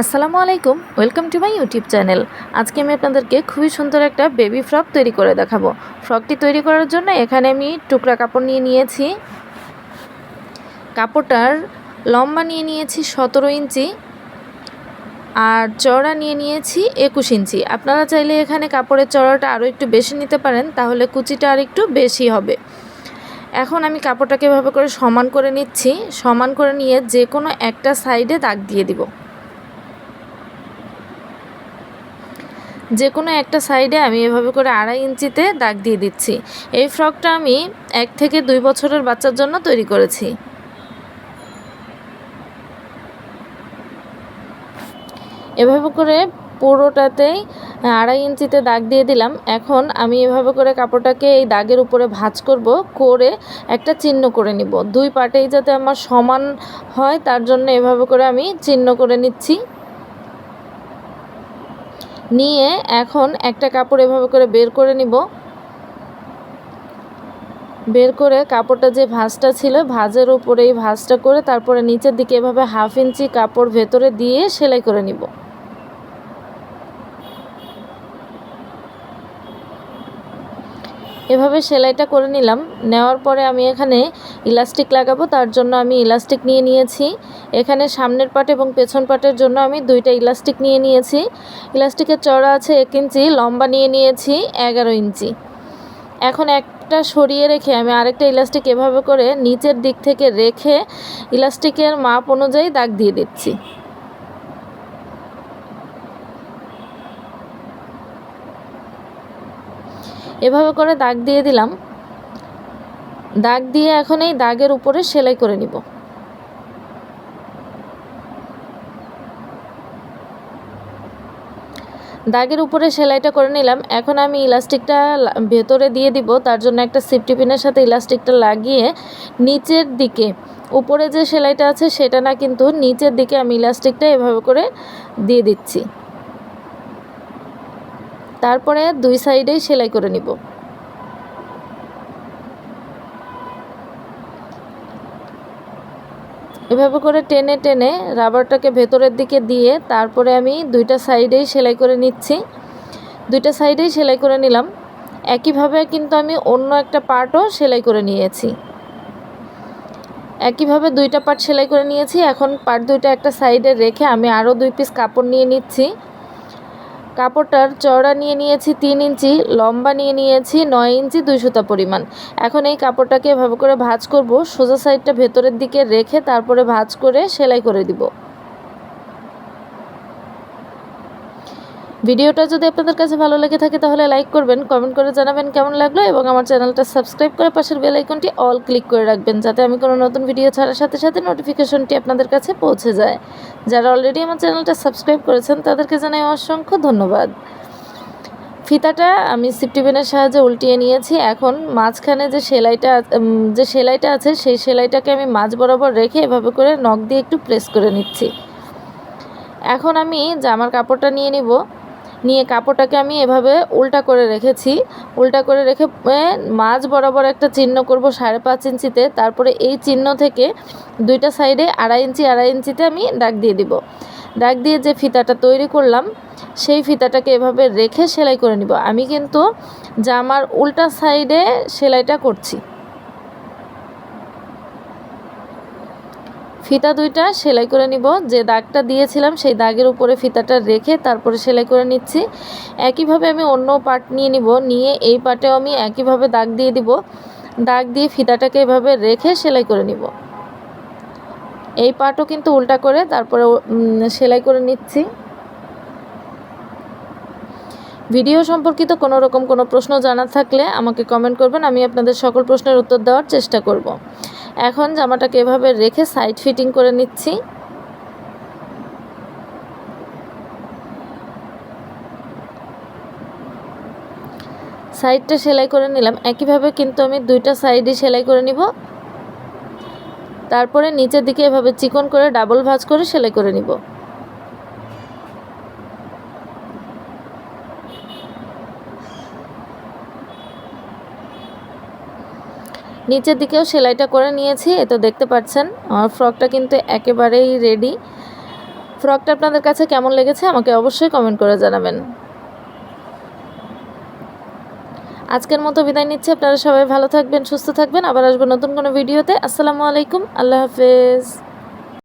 আসসালামু আলাইকুম, welcome to my YouTube channel. আজকে আমি আপনাদেরকে খুবই সুন্দর একটা বেবি ফ্রক তৈরি করে দেখাবো। ফ্রকটি তৈরি করার জন্য এখানে আমি টুকরা কাপড় নিয়ে নিয়েছি। কাপড়টার লম্বা নিয়ে নিয়েছি সতেরো ইঞ্চি আর চড়া নিয়ে নিয়েছি একুশ ইঞ্চি। আপনারা চাইলে এখানে কাপড়ের চড়াটা আরও একটু বেশি নিতে পারেন, তাহলে কুচিটা আর একটু বেশি হবে। এখন আমি কাপড়টাকে এভাবে করে সমান করে নিচ্ছি। সমান করে নিয়ে যে কোনো একটা সাইডে দাগ দিয়ে দিব। যে কোনো একটা সাইডে আমি এভাবে করে আড়াই ইঞ্চিতে দাগ দিয়ে দিচ্ছি। এই ফ্রকটা আমি এক থেকে দুই বছরের বাচ্চার জন্য তৈরি করেছি। এভাবে করে পুরোটাতেই আড়াই ইঞ্চিতে দাগ দিয়ে দিলাম। এখন আমি এভাবে করে কাপড়টাকে এই দাগের উপরে ভাঁজ করব, করে একটা চিহ্ন করে নিব। দুই পাটেই যাতে আমার সমান হয়, তার জন্য এভাবে করে আমি চিহ্ন করে নিচ্ছি। নিয়ে এখন একটা কাপড় এভাবে করে বের করে নিব। বের করে কাপড়টা যে ভাঁজটা ছিল, ভাঁজের উপরে এই ভাঁজটা করে তারপরে নিচের দিকে এভাবে হাফ ইঞ্চি কাপড় ভেতরে দিয়ে সেলাই করে নিব। এভাবে সেলাইটা করে নিলাম। নেওয়ার পরে আমি এখানে ইলাস্টিক লাগাবো, তার জন্য আমি ইলাস্টিক নিয়ে নিয়েছি। এখানে সামনের পাট এবং পেছন পাটের জন্য আমি দুইটা ইলাস্টিক নিয়ে নিয়েছি। ইলাস্টিকের চড়া আছে এক ইঞ্চি, লম্বা নিয়ে নিয়েছি এগারো ইঞ্চি। এখন একটা সরিয়ে রেখে আমি আরেকটা ইলাস্টিক এভাবে করে নিচের দিক থেকে রেখে ইলাস্টিকের মাপ অনুযায়ী দাগ দিয়ে দিচ্ছি। এভাবে করে দাগ দিয়ে দিলাম। দাগ দিয়ে এখন এই দাগের উপরে সেলাই করে নিব। দাগের উপরে সেলাইটা করে নিলাম। এখন আমি ইলাস্টিকটা ভেতরে দিয়ে দিব। তার জন্য একটা সিফটি পিনের সাথে ইলাস্টিকটা লাগিয়ে নিচের দিকে, উপরে যে সেলাইটা আছে সেটা না কিন্তু নিচের দিকে আমি ইলাস্টিকটা এভাবে করে দিয়ে দিচ্ছি। তারপরে দুই সাইডেই সেলাই করে নিব। এভাবে করে টেনে টেনে রাবারটাকে ভেতরের দিকে দিয়ে তারপরে আমি দুইটা সাইডেই সেলাই করে নিচ্ছি। দুইটা সাইডেই সেলাই করে নিলাম। একইভাবে কিন্তু আমি অন্য একটা পার্টও সেলাই করে নিয়েছি। একইভাবে দুইটা পার্ট সেলাই করে নিয়েছি। এখন পার্ট দুইটা একটা সাইডে রেখে আমি আরও দুই পিস কাপড় নিয়ে নিচ্ছি। কাপড়টার চওড়া নিয়ে নিয়েছি তিন ইঞ্চি, লম্বা নিয়ে নিয়েছি নয় ইঞ্চি, দুই সুতা পরিমাণ। এখন এই কাপড়টাকে এভাবে করে ভাঁজ করব, সোজা সাইডটা ভেতরের দিকে রেখে তারপরে ভাঁজ করে সেলাই করে দিব। ভিডিওটা যদি আপনাদের কাছে ভালো লেগে থাকে তাহলে লাইক করবেন কমেন্ট করে জানাবেন কেমন লাগল এবং আমার চ্যানেলটা সাবস্ক্রাইব করে পাশের বেল আইকনটি অল ক্লিক করে রাখবেন যাতে আমি কোনো নতুন ভিডিও ছাড়ার সাথে সাথে নোটিফিকেশনটি আপনাদের কাছে পৌঁছে যায়। যারা অলরেডি আমার চ্যানেলটা সাবস্ক্রাইব করেছেন তাদেরকে জানাই অসংখ্য ধন্যবাদ। ফিতাটা আমি সিফটিবেনের সাহায্যে উল্টিয়ে নিয়েছি। এখন মাঝখানে যে সেলাইটা যে সেলাইটা আছে সেই সেলাইটাকে আমি মাঝ বরাবর রেখে এভাবে করে নখ দিয়ে একটু প্রেস করে নিচ্ছি। এখন আমি জামার কাপড়টা নিয়ে নিব। নিয়ে কাপড়টাকে আমি এভাবে উল্টা করে রেখেছি। উল্টা করে রেখে মাঝ বরাবর একটা চিহ্ন করব সাড়ে পাঁচ ইঞ্চিতে। তারপরে এই চিহ্ন থেকে দুইটা সাইডে আড়াই ইঞ্চি, আড়াই ইঞ্চিতে আমি দাগ দিয়ে দিব। দাগ দিয়ে যে ফিতাটা তৈরি করলাম, সেই ফিতাটাকে এভাবে রেখে সেলাই করে নিব। আমি কিন্তু জামার উল্টা সাইডে সেলাইটা করছি। ফিতা দুইটা সেলাই করে নিব। যে দাগটা দিয়েছিলাম, সেই দাগের উপরে ফিতাটা রেখে তারপরে সেলাই করে নিচ্ছি। একইভাবে আমি অন্য পার্ট নিয়ে নিব। নিয়ে এই পার্টেও আমি একইভাবে দাগ দিয়ে দিব। দাগ দিয়ে ফিতাটাকে এভাবে রেখে সেলাই করে নিব। এই পার্টও কিন্তু উল্টা করে তারপরে সেলাই করে নিচ্ছি। ভিডিও সম্পর্কিত কোনো রকম কোনো প্রশ্ন জানার থাকলে আমাকে কমেন্ট করবেন। আমি আপনাদের সকল প্রশ্নের উত্তর দেওয়ার চেষ্টা করব। এখন জামাটাকে এভাবে রেখে সাইড ফিটিং করে নিচ্ছি। সাইডটা সেলাই করে নিলাম। একইভাবে কিন্তু আমি দুইটা সাইডই সেলাই করে নিব। তারপরে নিচের দিকে এভাবে চিকন করে ডাবল ভাঁজ করে সেলাই করে নিব। নিচের দিকেও সেলাইটা করে নিয়েছি, এ তো দেখতে পাচ্ছেন, আমার ফ্রকটা কিন্তু একেবারেই রেডি ফ্রকটা আপনাদের কাছে কেমন লেগেছে আমাকে অবশ্যই কমেন্ট করে জানাবেন। আজকের মতো বিদায় নিচ্ছি, আপনারা সবাই ভালো থাকবেন, সুস্থ থাকবেন, আবার আসব নতুন কোনো ভিডিওতে আসসালামু আলাইকুম, আল্লাহ হাফেজ।